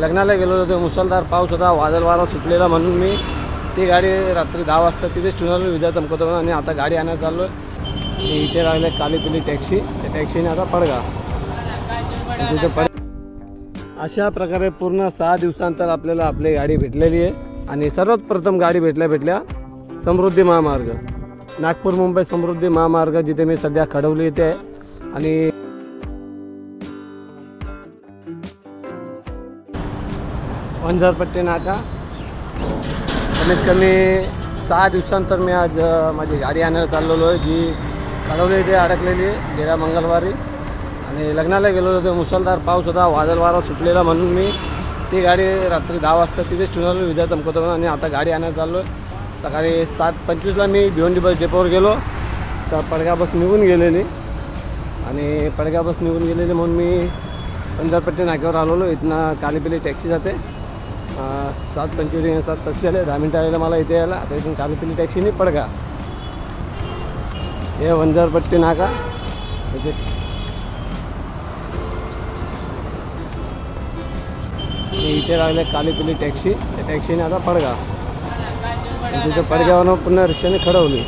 लग्नाला गेलो होतो मुसळधार पाऊस होता वादळ वारा सुटलेला म्हणून मी ती गाडी रात्री दहा वाजता तिथेच ठेवून विजा चमकत आणि आता गाडी आणायला चाललो इथे लागले काली पिली टॅक्सी. त्या टॅक्सीने आता पडगा. तिथे पड अशा प्रकारे पूर्ण सहा दिवसांतर आपल्याला आपली गाडी भेटलेली आहे आणि सर्वात प्रथम गाडी भेटल्या भेटल्या समृद्धी महामार्ग. नागपूर मुंबई समृद्धी महामार्ग जिथे मी सध्या खडवली इथे आहे. आणि वंजारपट्टी नाका कमीत कमी सहा दिवसानंतर मी आज माझी गाडी आणायला चाललेलो आहे जी कळवली इथे अडकलेली गेल्या मंगळवारी आणि लग्नाला गेलो होतो मुसळधार पाऊस होता वादळ वारा सुटलेला म्हणून मी ती गाडी रात्री दहा वाजता तिथेच ठेवून विजा चमकत आणि आता गाडी आणायला चाललो आहे सकाळी सात पंचवीसला मी भिवंडी बस डेपोवर गेलो. तर पडगा बस निघून गेलेली. आणि पडगा बस निघून गेलेली म्हणून मी पंजाबपट्टी नाक्यावर आलेलो. इथनं कालीपिली टॅक्सी जाते. सात पंचवीस सात टॅक्सी आले दहा मिनटं आलेलं मला इथे यायला. आता इथून कालीपिली टॅक्सीने पडगा. हे वंजारपट्टी नाका. इथे. आणि इथे लागले कालीपिली टॅक्सी त्या टॅक्सीने आता पडगा. तिथे पडग्यावरनं पुन्हा रिक्षाने खडवली.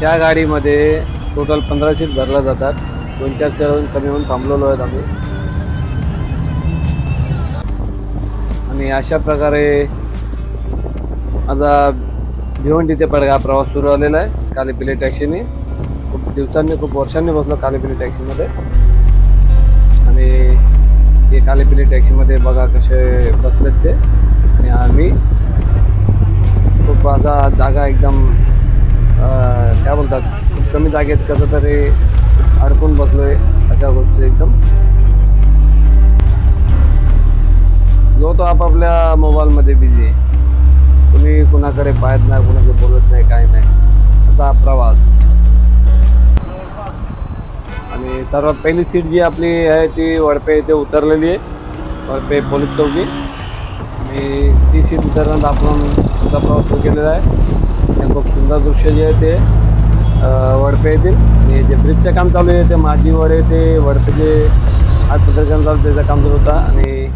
त्या गाडीमध्ये टोटल पंधरा सीट भरल्या जातात. दोन चार सीटावरून कमी होऊन थांबलेलो आहेत आम्ही. आणि अशा प्रकारे आता भिवंडी ते पडगा प्रवास सुरू झालेला आहे कालीपिली टॅक्सीने. खूप दिवसांनी खूप वर्षांनी बसलो कालीपिली टॅक्सीमध्ये. आणि हे कालीपिली टॅक्सीमध्ये बघा कसे बसलेत ते. आणि आम्ही खूप असा जागा एकदम काय बोलतात खूप कमी जागेत कसं तरी अडकून बसलोय अशा गोष्टी एकदम. जो तो आपापल्या मोबाईलमध्ये बिझी आहे. कुणी कुणाकडे पाहत नाही कुणाकडे बोलत नाही काय नाही. असा प्रवास. आणि सर्वात पहिली सीट जी आपली आहे ती वडपे इथे उतरलेली आहे. वडपे पोलीस चौकी. आणि ती सीट उतरल्यानंतर आपण प्रवास सुरू केलेला आहे. खूप सुंदर दृश्य जे आहे ते. वडपे येतील. आणि जे ब्रिजचं काम चालू आहे ते माझी वडे ते वडपे जे आज काम चालू त्याचं काम सुरू होतं. आणि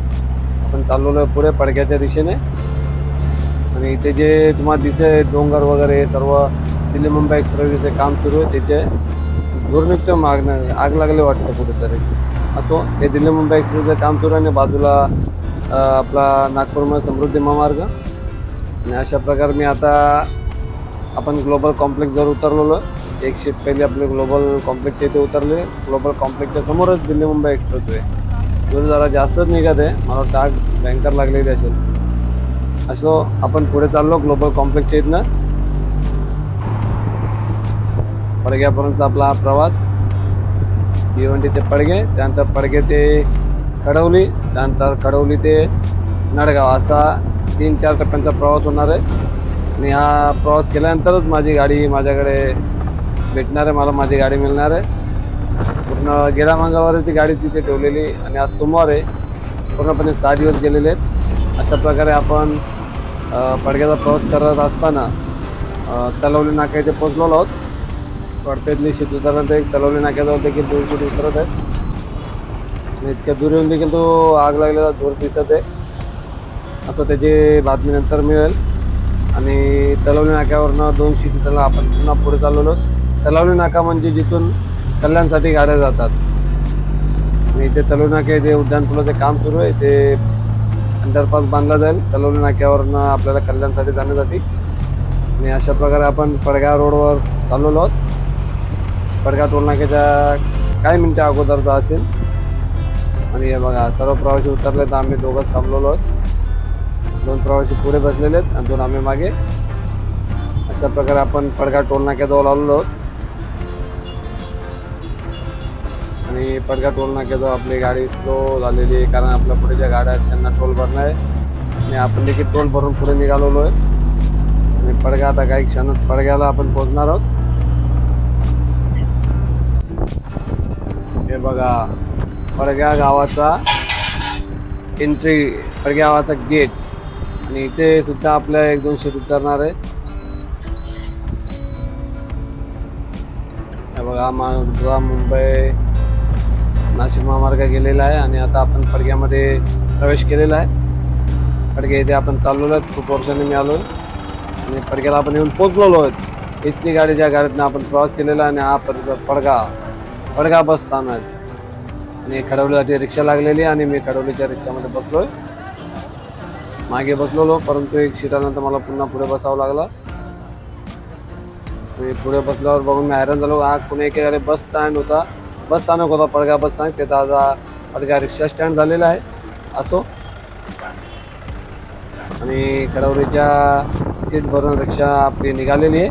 आपण चाललेलो पुढे पडक्याच्या दिशेने. आणि इथे जे तुम्हाला दिसे डोंगर वगैरे सर्व दिल्ली मुंबई एक्सप्रेसचे काम सुरू आहे. त्याचे दुर्नित्य माग आग लागले वाटतं कुठेतरी. असो हे दिल्ली मुंबई एक्सप्रेसचं काम सुरू आहे आणि बाजूला आपला नागपूरमध्ये समृद्धी महामार्ग. आणि अशा प्रकारे मी आता आपण ग्लोबल कॉम्प्लेक्सवर उतरलेलो एक शिफ्ट पहिली आपले ग्लोबल कॉम्प्लेक्सच्या इथे उतरले ग्लोबल कॉम्प्लेक्सच्या समोरच दिल्ली मुंबई एक्सप्रेस वे दूर जरा जास्तच निघत आहे. मला वाटतं आग भयंकर लागलेली असेल. असो आपण पुढे चाललो ग्लोबल कॉम्प्लेक्सच्या इथनं. पडग्यापर्यंत आपला हा प्रवास. भिवंडी ते पडगे त्यानंतर पडगे ते कडवली त्यानंतर कडवली ते नडगाव. असा तीन चार टप्प्यांचा प्रवास होणार आहे. आणि हा प्रवास केल्यानंतरच माझी गाडी माझ्याकडे भेटणार आहे मला माझी गाडी मिळणार आहे. पूर्ण गेल्या मंगळवारी ती गाडी तिथे ठेवलेली आणि आज सोमवार आहे. पूर्णपणे सहा दिवस गेलेले आहेत. अशा प्रकारे आपण पडग्याचा प्रवास करत असताना तलवली नाका इथे पोचलेलो आहोत. पडतेतली शीट उतरल्यानंतर एक तलवली नाक्याजवळ देखील दोन शीट उतरत आहेत आणि इतक्या दूर येऊन देखील तो आग लागलेला दूर दिसत आहे. आता त्याची बातमी नंतर मिळेल. आणि तलवली नाक्यावरनं दोनशे शीट आपण पुन्हा पुढे चाललेलो तलावणी नाका म्हणजे जिथून कल्याणसाठी गाड्या जातात. आणि इथे तलवली जे उद्यान उड्डाणपुलाचे काम सुरू आहे ते अंडरपास बांधला जाईल. तलवली नाक्यावरनं आपल्याला कल्याणसाठी जाण्यासाठी. आणि अशा प्रकारे आपण पडगा रोडवर चाललेलो आहोत. पडगा टोलनाक्याच्या काही मिनटं अगोदरचा असेल. आणि हे बघा सर्व प्रवासी उतरले तर आम्ही दोघंच थांबलेलो आहोत. दोन प्रवासी पुढे बसलेले आहेत आणि दोन आम्ही मागे. अशा प्रकारे आपण पडगा टोल नाक्याजवळ आलेलो आहोत. आणि पडगा टोल नाक्याजवळ आपली गाडी स्लो झालेली आहे कारण आपल्या पुढे ज्या गाड्या आहेत त्यांना टोल भरणं आहे. आणि आपण देखील टोल भरून पुढे निघालेलो आहे. आणि पडगा आता काही क्षणात पडग्याला आपण पोहोचणार आहोत. हे बघा पडग्या गावाचा एंट्री पडग्या गावाचा गेट आणि इथे सुद्धा आपल्या एक दोन शीट उतरणार आहे. बघा मा मुंबई नाशिक महामार्ग गेलेला आहे आणि आता आपण फडग्यामध्ये प्रवेश केलेला आहे. फडगे इथे आपण चाललेलो आहेत खूप वर्षांनी मी आलो आणि फडग्याला आपण येऊन पोचलेलो आहेत. एस ती गाडी ज्या गाडीतनं आपण प्रवास केलेला आहे आणि हा पड पडगा पडगा बस स्थानक आणि खडवलीसाठी रिक्षा लागलेली आणि मी खडवलीच्या रिक्षामध्ये बसलोय. मागे बसलेलो परंतु एक शिटानंतर मला पुन्हा पुढे बसावं लागलं. मी पुढे बसल्यावर बघून मी हैराण झालो हा पुणे एकेकाने बस स्टँड होता. बस स्थानक होता पडगा बस स्थानक तिथं आता पडगा रिक्षा स्टँड झालेला आहे. असो. आणि कडवलीच्या सीट भरून रिक्षा आपली निघालेली आहे.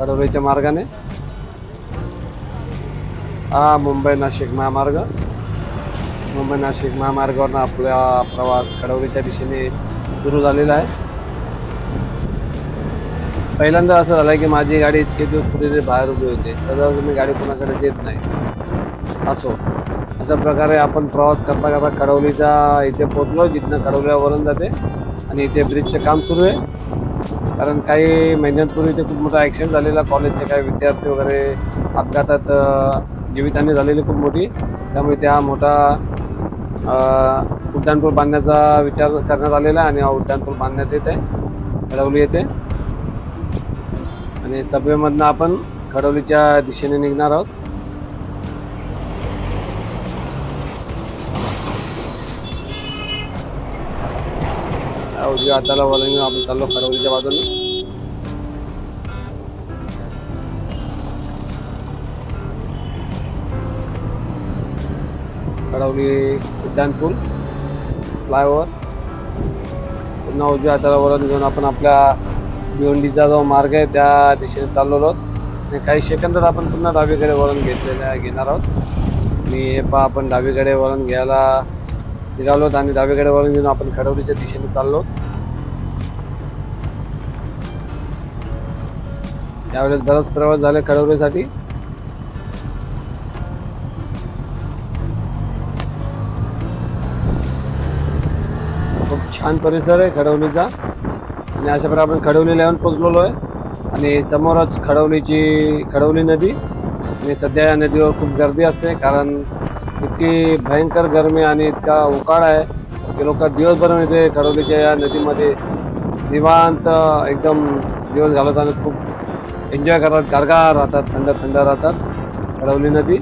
कडवलीच्या मार्गाने. हा मुंबई नाशिक महामार्ग. मुंबई नाशिक महामार्गावरनं आपला प्रवास कडवलीच्या दिशेने सुरू झालेला आहे. पहिल्यांदा असं झालं की माझी गाडी इतके दिवस कुठेतरी बाहेर उभी होते तर मी गाडी कोणाकडे देत नाही. असो. अशा प्रकारे आपण प्रवास करता करता कडवलीचा इथे पोचलो जिथनं कडवल्यावरून जाते आणि इथे ब्रिजचं काम सुरू आहे. कारण काही महिन्यांपूर्वी इथे खूप मोठा ॲक्सिडेंट झालेला कॉलेजचे काही विद्यार्थी वगैरे अपघातात अ, जीवितहानी झालेली खूप मोठी. त्यामुळे त्या मोठा उड्डाणपूल बांधण्याचा विचार करण्यात आलेला आहे आणि हा उड्डाणपूल बांधण्यात येत आहे. येते. आणि सबवेमधनं आपण खडवलीच्या दिशेने निघणार आहोत. उजव्या हाताला वळण आपण चाललो खडवलीच्या बाजूने. खडवली उड्डाणपूल फ्लायओव्हर. पुन्हा उजव्या हाताला वळण घेऊन आपण आपल्या भिवंडीचा जो मार्ग आहे त्या दिशेने चाललो आहोत. आणि काही सेकंदात आपण पुन्हा डावीकडे वळण घेतलेल्या घेणार आहोत. मी हे पहा आपण डावीकडे वळण घ्यायला निघालो आहोत आणि डावीकडे वळण घेऊन आपण खडवलीच्या दिशेने चाललो त्यावेळेस यावेळेस बराच प्रवास झाले खडवलीसाठी छान परिसर आहे खडवलीचा आणि अशा प्रकारे आपण खडवलीला येऊन पोचलेलो आहे. आणि समोरच खडवलीची खडवली नदी. आणि सध्या या नदीवर खूप गर्दी असते कारण इतकी भयंकर गरमी आणि इतका उकाळा आहे की लोक दिवसभर इथे खडवलीच्या या नदीमध्ये निवांत एकदम दिवस घालवताना खूप एन्जॉय करतात. गारगार राहतात थंड थंड राहतात खडवली नदी.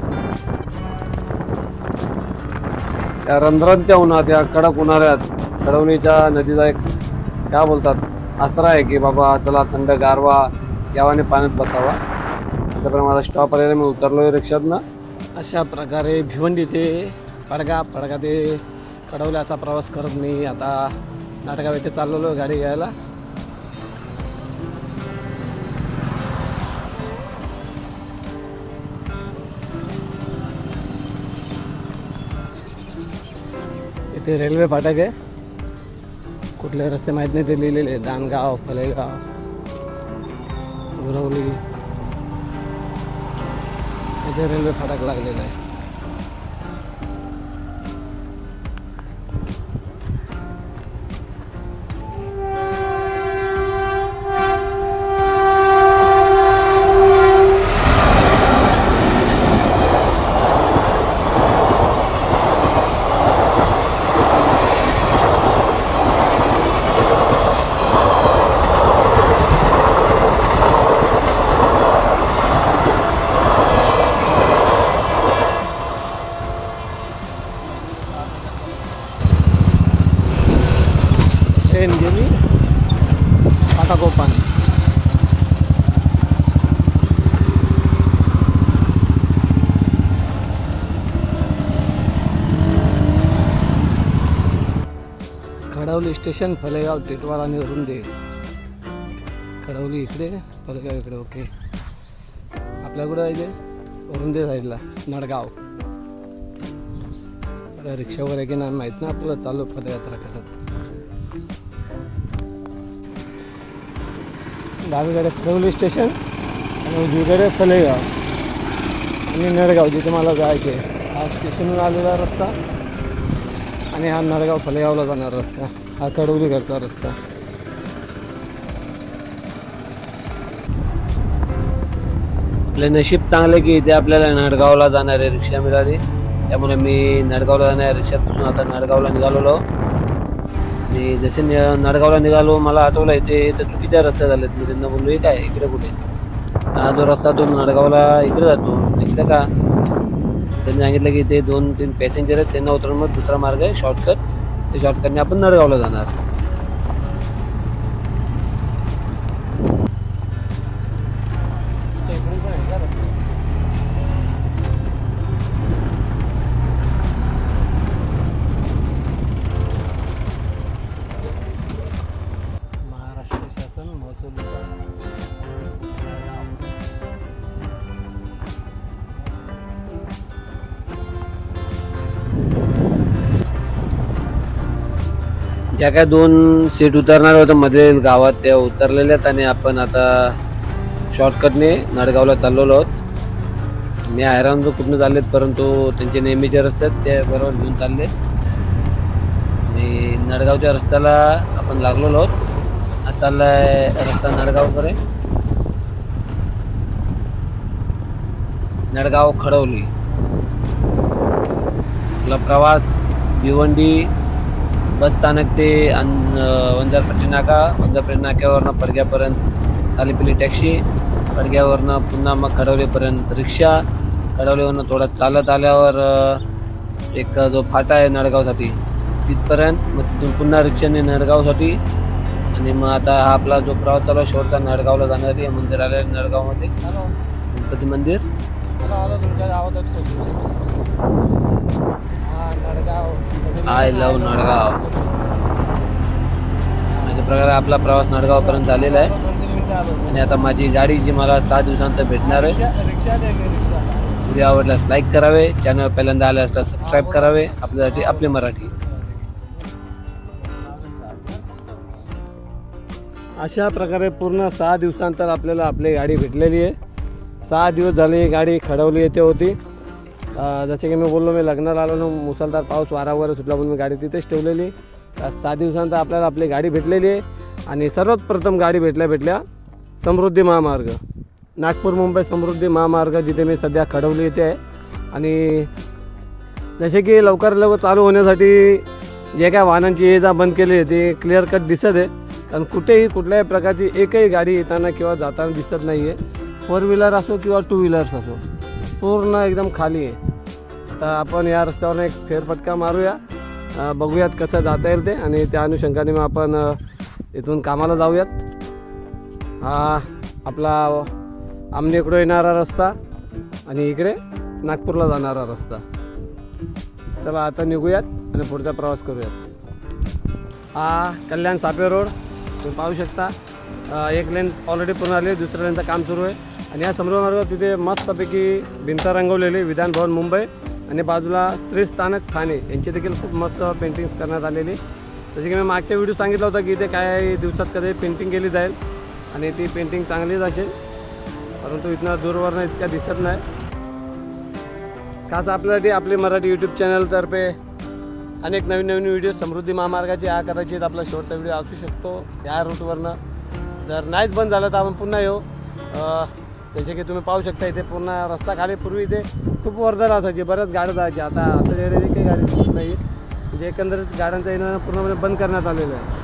या रंध्रांच्या उन्हात या कडक उन्हाळ्यात खडवलीच्या नदीचा एक काय बोलतात? आसरा आहे की बाबा चला थंड गारवा यावाने पाण्यात बसावा. त्याच्याप्रमाणे माझा स्टॉप आलेला मी उतरलो रिक्षातनं. अशा प्रकारे भिवंडी ते पडगा पडगा ते कडवल्याचा प्रवास करत मी आता नाटकाव येथे चाललेलो गाडी घ्यायला. इथे रेल्वे फाटक आहे. कुठले रस्ते माहीत नाही ते लिहिलेले दानगाव फलेगाव गुरवली इथे रेल्वे फाटक लागलेला आहे. खडवली स्टेशन फलेगाव टिटवार आणि रुंदे. खडवली इकडे फलेगाव इकडे ओके. आपल्याकडं इथे रुंदे साईडला नडगाव. रिक्षा वगैरे की नाही माहीत ना आपलं चालू पदयात्रा करत. डावीकडे खडवली स्टेशन आणि उजवीकडे फलेगाव आणि नडगाव जिथे मला जायचे आहे. हा स्टेशनवर आलेला रस्ता आणि हा नडगाव फलेगावला जाणार रस्ता. हा कडवलीकडचा रस्ता. आपलं नशीब चांगलं की इथे आपल्याला नडगावला जाणारी रिक्षा मिळाली. त्यामुळे मी नडगावला जाणाऱ्या रिक्षात आता नडगावला निघालेलो. आणि जसे नडगावला निघालो मला आठवलं इथे तर चुकीच्या रस्त्यात आलेत मी त्यांना बोललो हे काय? इकडे कुठे? हा जो रस्ता तो नडगावला इकडे जातो. इकडे का? त्यांनी सांगितलं की इथे दोन तीन पॅसेंजर आहेत. त्यांना उतरून मग दुसरा मार्ग आहे शॉर्टकट त्या शॉर्टकटने आपण नळगावला जाणार. ज्या काय दोन सीट उतरणार होतं मध्ये गावात त्या उतरलेल्याच आणि आपण आता शॉर्टकटने नडगावला चाललेलो आहोत. मी हैराण जो कुठनं चाललेत परंतु त्यांचे नेहमीचे रस्ते आहेत ते बरोबर घेऊन चालले. आणि नडगावच्या रस्त्याला आपण लागलेलो आहोत. आता चाललाय रस्ता नडगावकडे. नडगाव खडवली आपला प्रवास भिवंडी बस स्थानक ते अन वंजारपट्टी नाका. वंजारपट्टी नाक्यावरनं पडग्यापर्यंत खालीपिली टॅक्सी. पडग्यावरनं पुन्हा मग खडवलीपर्यंत रिक्षा. खडवलीवरनं थोडं चालत आल्यावर अ, एक जो फाटा आहे नडगावसाठी तिथपर्यंत मग तिथून पुन्हा रिक्षाने नडगावसाठी आणि मग आता हा आपला जो प्रवास चालू आहे शेवटचा नडगावला जाणारी मंदिर आलं आहे नडगावमध्ये गणपती मंदिर. I love Nadgaon. अशा प्रकारे आपला प्रवास नडगावपर्यंत झालेला आहे. आणि आता माझी गाडी जी मला सहा दिवसानंतर भेटणार आहे. व्हिडिओ आवडल्यास लाईक करावे. चॅनल पहिल्यांदा आले असल्यास सबस्क्राईब करावे. आपल्यासाठी आपली मराठी. अशा प्रकारे पूर्ण सहा दिवसांतर आपल्याला आपली गाडी भेटलेली आहे. सहा दिवस झाले ही गाडी खडवली येथे होती. जसे की मी बोललो मी लग्नाला आलो ना मुसळधार पाऊस वारा वगैरे सुटला म्हणून मी गाडी तिथेच ठेवलेली. सात सहा दिवसानंतर आपल्याला आपली गाडी भेटलेली आहे. आणि सर्वात प्रथम गाडी भेटल्या भेटल्या समृद्धी महामार्ग. नागपूर मुंबई समृद्धी महामार्ग जिथे मी सध्या खडवली इथे आहे आणि जसे की लवकर लवकर चालू होण्यासाठी जे काय वाहनांची ये जा बंद केली आहे ते क्लिअर कट दिसत आहे. कारण कुठेही कुठल्याही प्रकारची एकही गाडी येताना किंवा जाताना दिसत नाही आहे फोर व्हीलर असो किंवा टू व्हीलर्स असो पूर्ण एकदम खाली आहे. तर आपण या रस्त्यावर एक फेरफटका मारूया. बघूयात कसं जाता येईल ते आणि त्या अनुषंगाने मग आपण इथून कामाला जाऊयात. हा आपला आमनेकडं येणारा रस्ता आणि इकडे नागपूरला जाणारा रस्ता. चला आता निघूयात आणि पुढचा प्रवास करूयात. हा कल्याण सापे रोड तुम्ही पाहू शकता. एक लेन ऑलरेडी पूर्ण आली दुसऱ्या लेनचं काम सुरू आहे. आणि या समृद्ध मार्गावर तिथे मस्तपैकी भिंत रंगवलेली विधानभवन विधान भवन मुंबई. आणि बाजूला स्त्री स्थानक ठाणे यांचे देखील खूप मस्त पेंटिंग्स करण्यात आलेली. जसे की मी मागच्या व्हिडिओ सांगितला होता की इथे काय दिवसात कधी पेंटिंग केली जाईल आणि ती पेंटिंग चांगलीच असेल. परंतु इथनं दूरवरनं इतक्या दिसत नाही. खास आपल्यासाठी आपली मराठी यूट्यूब चॅनलतर्फे अनेक नवीन नवीन व्हिडिओ समृद्धी महामार्गाचे या कदाचित आपला शेवटचा व्हिडिओ असू शकतो. या रूटवरनं जर नाहीच बंद झालं तर आपण पुन्हा येऊ. जसे की तुम्ही पाहू शकता इथे पूर्ण रस्ता खाली पूर्वी इथे खूप वर्दळ असायची बऱ्याच गाड्या जायच्या आता आता काही गाडी दिसत नाही म्हणजे एकंदरीत गाड्यांचं येणं पूर्णपणे बंद करण्यात आलेलं आहे